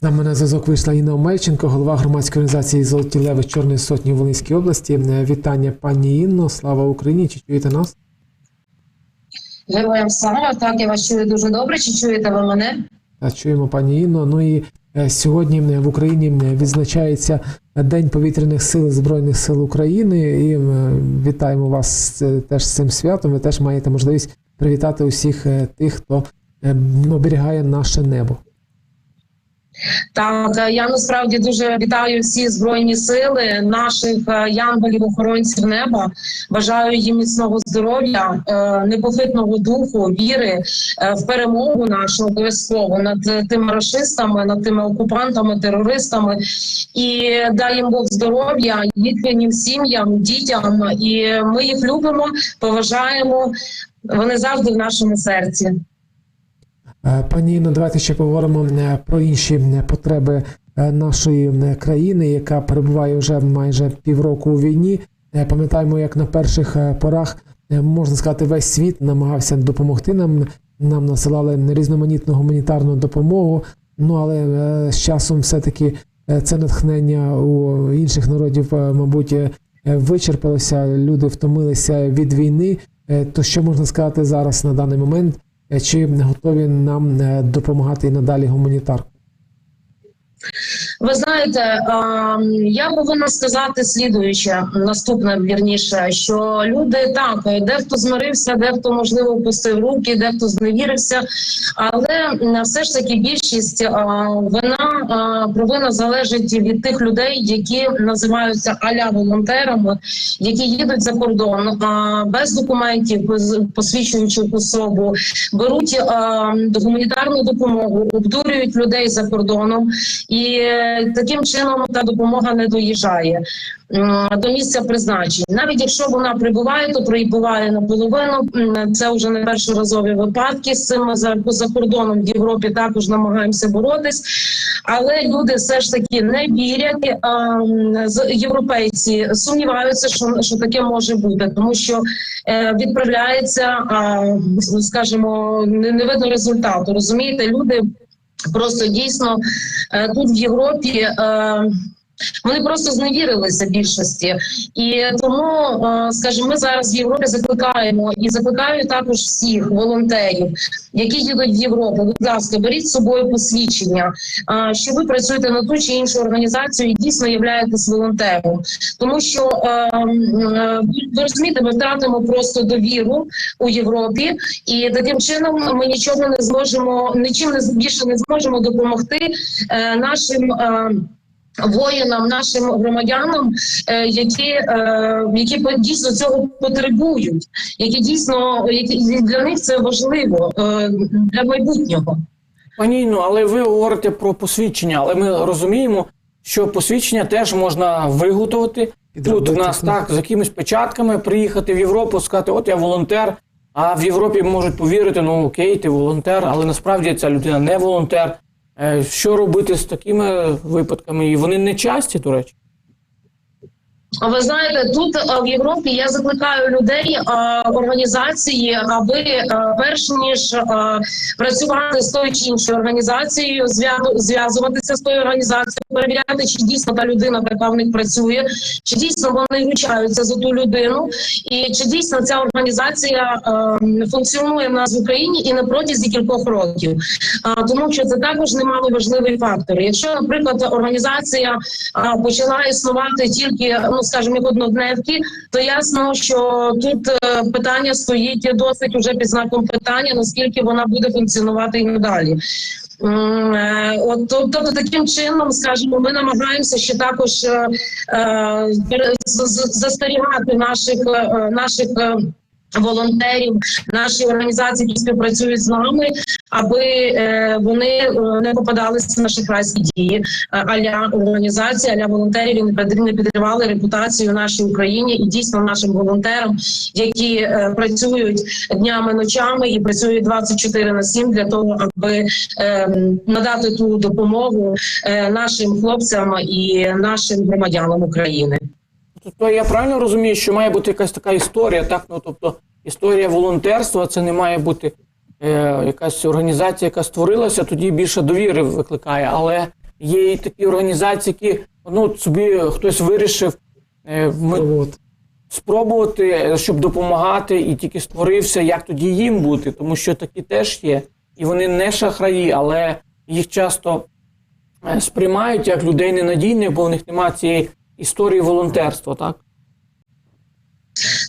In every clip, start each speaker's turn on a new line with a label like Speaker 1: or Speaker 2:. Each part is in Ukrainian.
Speaker 1: З нами на зв'язок вийшла Інна Омельченко, голова громадської організації Золоті Леви Чорної Сотні в Волинській області. Е, Вітання, пані Інно. Слава Україні! Чи чуєте нас?
Speaker 2: Героям слава, так я вас чую дуже добре. Чи чуєте ви мене?
Speaker 1: Та Чуємо, пані Інно. Ну і е, сьогодні е, в Україні відзначається День повітряних сил Збройних сил України. І вітаємо вас теж з цим святом. Ви теж маєте можливість привітати усіх тих, хто оберігає наше небо.
Speaker 2: Так, е, я насправді дуже вітаю всі збройні сили наших е, янголів, охоронців неба. Бажаю їм міцного здоров'я, е, непохитного духу, віри в перемогу нашу обов'язково над тими рашистами, над тими окупантами, терористами. І дай їм Бог здоров'я, їхнім сім'ям, дітям. І ми їх любимо, поважаємо. Вони завжди в нашому серці.
Speaker 1: Е, Пані Інно, давайте ще поговоримо е, про інші е, потреби нашої країни, яка перебуває вже майже півроку у війні. Пам'ятаємо, як на перших порах можна сказати, весь світ намагався допомогти нам. Нам насилали різноманітну гуманітарну допомогу. Ну але з часом все-таки е, це натхнення у інших народів, мабуть, вичерпалося. Люди втомилися від війни. То що можна сказати зараз на даний момент? Е, Чи готові нам е, допомагати і надалі гуманітарку?
Speaker 2: Ви знаєте, ем, я повинна сказати слідуюче, наступне вірніше, що люди так, дехто змирився, дехто можливо опустив руки, дехто зневірився, але все ж таки більшість е, вина е, провина залежить від тих людей, які називаються аля волонтерами, які їдуть за кордон е, без документів, без посвідчуючих особу, беруть е, гуманітарну допомогу, обдурюють людей за кордоном. І таким чином та допомога не доїжджає до місця призначень. Навіть якщо вона прибуває, то прибуває наполовину. Це вже не першоразові випадки. З цим за, за кордоном в Європі також намагаємося боротись. Але люди все ж таки не вірять. Європейці сумніваються, що, що таке може бути, тому що е, відправляється, а, скажімо, не видно результату. Розумієте, люди просто дійсно е, тут в Європі. е, Вони просто зневірилися більшості, і тому, е, скажімо, ми зараз в Європі закликаємо і закликаю також всіх волонтерів, які їдуть в Європу. Будь ласка, беріть з собою посвідчення, е, що ви працюєте на ту чи іншу організацію і дійсно являєтесь волонтером, тому що е, ви розумієте, ми втратимо просто довіру у Європі, і таким чином ми нічого не зможемо, нічим не більше не зможемо допомогти нашим. Воїнам, нашим громадянам, е, які, е, які по- дійсно цього потребують, які дійсно які для них це важливо е, для майбутнього.
Speaker 3: Пані Інно, але ви говорите про посвідчення, але ми розуміємо, що посвідчення теж можна виготовити. Тут в нас так з якимись печатками приїхати в Європу, сказати, от я волонтер. А в Європі можуть повірити, ну окей, ти волонтер, але насправді ця людина не волонтер. Е, Що робити з такими випадками? І вони не часті, до речі.
Speaker 2: Ви знаєте, тут е, в Європі я закликаю людей е, організації, аби е, перш ніж працювати з тою чи іншою організацією, зв'язуватися з тою організацією, перевіряти, чи дійсно та людина, яка в них працює, чи дійсно вони вручаються за ту людину, і чи дійсно ця організація функціонує в нас в Україні і на протязі кількох років. Тому що це також немало важливий фактор. Якщо, наприклад, організація почала існувати тільки, ну скажімо, як однодневки, то ясно, що тут е, питання стоїть досить уже під знаком питання, наскільки вона буде функціонувати і надалі. Е, От то- тобто таким чином, скажімо, ми намагаємося ще також е, е, застерігати наших наших. Волонтерів, наші організації, які співпрацюють з нами, аби е, вони е, не попадалися на шахрайські дії, е, аля організації, аля волонтерів не підривали репутацію нашій Україні і дійсно нашим волонтерам, які е, працюють днями, ночами і працюють 24 на 7 для того, аби е, надати ту допомогу е, нашим хлопцям і нашим громадянам України.
Speaker 3: Тобто я правильно розумію, що має бути якась така історія, так? Ну тобто історія волонтерства, це не має бути е, якась організація, яка створилася, тоді більше довіри викликає. Але Є і такі організації, які ну, собі хтось вирішив е, ми, спробувати, е, щоб допомагати, і тільки створився, як тоді їм бути, тому що такі теж є. І вони не шахраї, але їх часто е, сприймають як людей ненадійних, бо в них немає цієї історії волонтерства, так?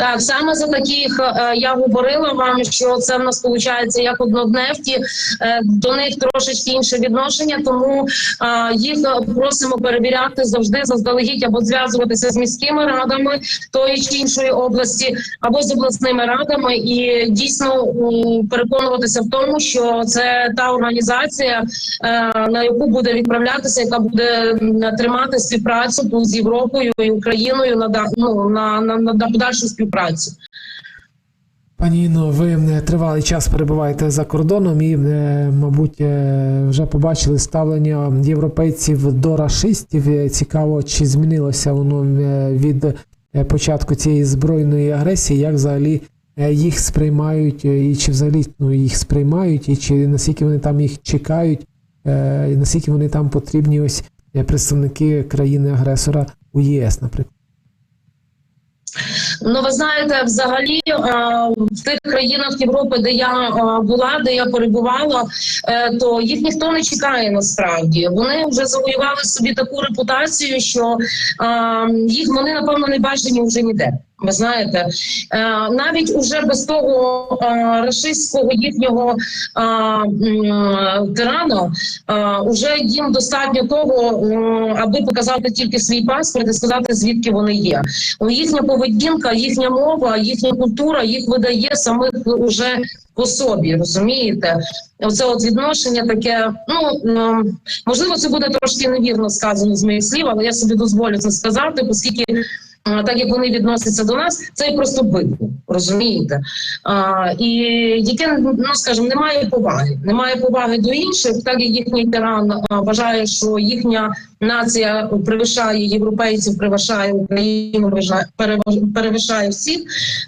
Speaker 2: Так, саме за таких е, я говорила вам, що це в нас виходить як однодневки. Е, до них трошечки інше відношення, тому е, їх просимо перевіряти завжди заздалегідь або зв'язуватися з міськими радами тої чи іншої області, або з обласними радами, і дійсно переконуватися в тому, що це та організація, е, на яку буде відправлятися, яка буде тримати співпрацю з Європою і Україною на ну, на, на подальшу співпрацю.
Speaker 1: Пані Інно, ви тривалий час перебуваєте за кордоном і, мабуть, е, вже побачили ставлення європейців до рашистів. Е, Цікаво, чи змінилося воно е, від початку цієї збройної агресії, як взагалі їх сприймають, і чи взагалі ну, їх сприймають, і чи наскільки вони там їх чекають, і наскільки вони там потрібні ось представники країни-агресора у ЄС, наприклад.
Speaker 2: Ну, ви знаєте, взагалі е, в тих країнах Європи, де я е, була, де я перебувала, е, то їх ніхто не чекає насправді. Вони вже завоювали собі таку репутацію, що їх вони напевно не бажані вже ніде. Ви знаєте, е, навіть уже без того е, рашистського їхнього е, м, тирана, е, уже їм достатньо того, аби показати тільки свій паспорт і сказати, звідки вони є. Їхня поведінка, їхня мова, їхня культура їх видає самих уже по собі, розумієте? Оце от відношення таке. Ну можливо, це буде трошки невірно сказано з моїх слів, але я собі дозволю це сказати, оскільки. Так як вони відносяться до нас, це просто бидло, розумієте? А, і яке ну скажімо, немає поваги, немає поваги до інших, так як їхній тиран вважає, що їхня нація перевищає європейців, перевищає Україну, перевищає всіх,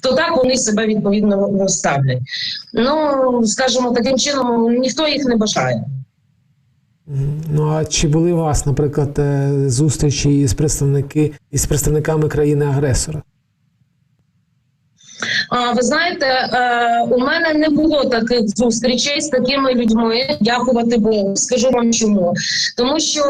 Speaker 2: то так вони себе відповідно ставлять. Ну скажімо, таким чином ніхто їх не бажає.
Speaker 1: Ну а чи були у вас, наприклад, е, зустрічі із представники із представниками країни-агресора?
Speaker 2: Ви знаєте, е, у мене не було таких зустрічей з такими людьми. Дякувати Богу. Скажу вам чому. Тому що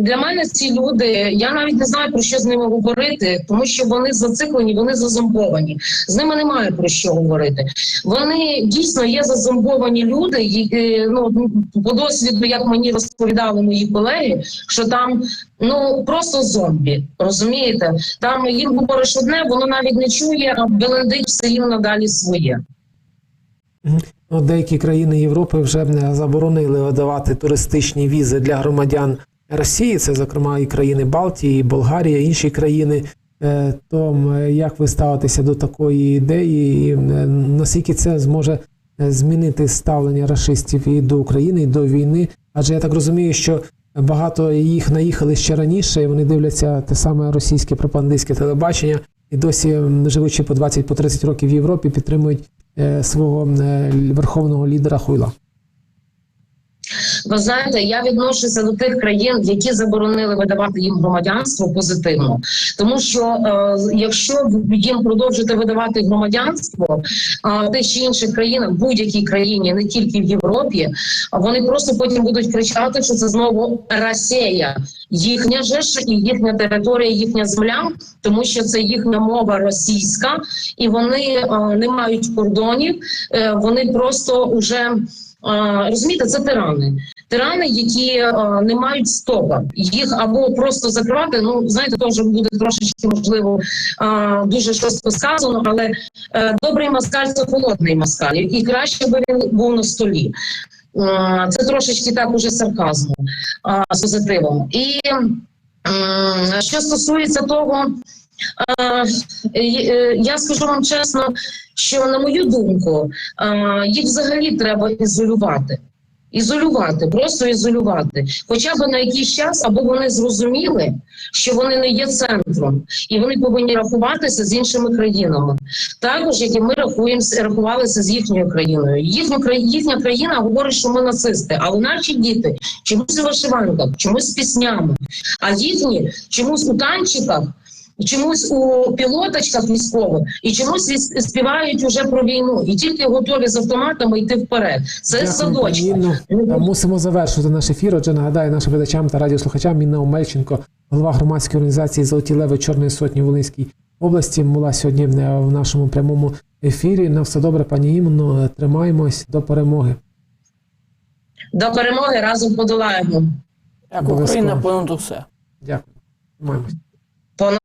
Speaker 2: для мене ці люди, я навіть не знаю про що з ними говорити, тому що вони зациклені, вони зазомбовані. З ними немає про що говорити. Вони дійсно є зазомбовані люди. які, ну по досвіду, як мені розповідали мої колеги, що там ну просто зомбі. Розумієте? Там їм говориш одне, воно навіть не чує, а белендить все рівно далі своє.
Speaker 1: Ну, деякі країни Європи вже е, заборонили видавати туристичні візи для громадян Росії, це зокрема і країни Балтії, і Болгарія, інші країни. Е, То як ви ставитеся до такої ідеї? І е, наскільки це зможе е, змінити ставлення рашистів і до України, і до війни? Адже я так розумію, що багато їх наїхали ще раніше, і вони дивляться те саме російське пропагандистське телебачення, і досі, живучи по 20 по 30 років в Європі, підтримують е, свого е, верховного лідера Хуйла.
Speaker 2: Ви знаєте, я відношуся до тих країн, які заборонили видавати їм громадянство позитивно, тому що е, якщо їм продовжити видавати громадянство е, в тих чи інших країнах, будь-якій країні, не тільки в Європі, а вони просто потім будуть кричати, що це знову Росія, їхня же і їхня територія, їхня земля, тому що це їхня мова російська, і вони е, не мають кордонів, е, вони просто уже. Е, Розумієте, це тирани. Тирани, які е, не мають стопа. Їх або просто закривати. Ну знаєте, теж буде трошечки можливо е, дуже швидко сказано, але е, добрий москаль це холодний москаль, і краще би він був на столі. Е, це трошечки так уже сарказму е, з позитивом. І м, що стосується того. Е, е, Я скажу вам чесно, що на мою думку, е, їх взагалі треба ізолювати. Ізолювати, просто ізолювати, хоча б на якийсь час, аби вони зрозуміли, що вони не є центром, і вони повинні рахуватися з іншими країнами, також як і ми рахуємося, рахувалися з їхньою країною. Їхня їхня країна говорить, що ми нацисти, але наші діти чомусь у вишиванках, чомусь з піснями, а їхні чомусь у танчиках. Чомусь у пілоточках військових і чомусь співають уже про війну, і тільки готові з автоматами йти вперед. Це
Speaker 1: Дякую,
Speaker 2: садочка.
Speaker 1: Е, Мусимо завершити наш ефір. Отже, нагадаю нашим глядачам та радіослухачам Інна Омельченко, голова громадської організації Золоті Леви Чорної Сотні в Волинській області, була сьогодні в нашому прямому ефірі. На все добре, пані Інно. Тримаємось до перемоги.
Speaker 2: До перемоги разом подолаємо.
Speaker 3: Як Україна понад усе.
Speaker 1: Дякую. Тримаємось.
Speaker 2: Понад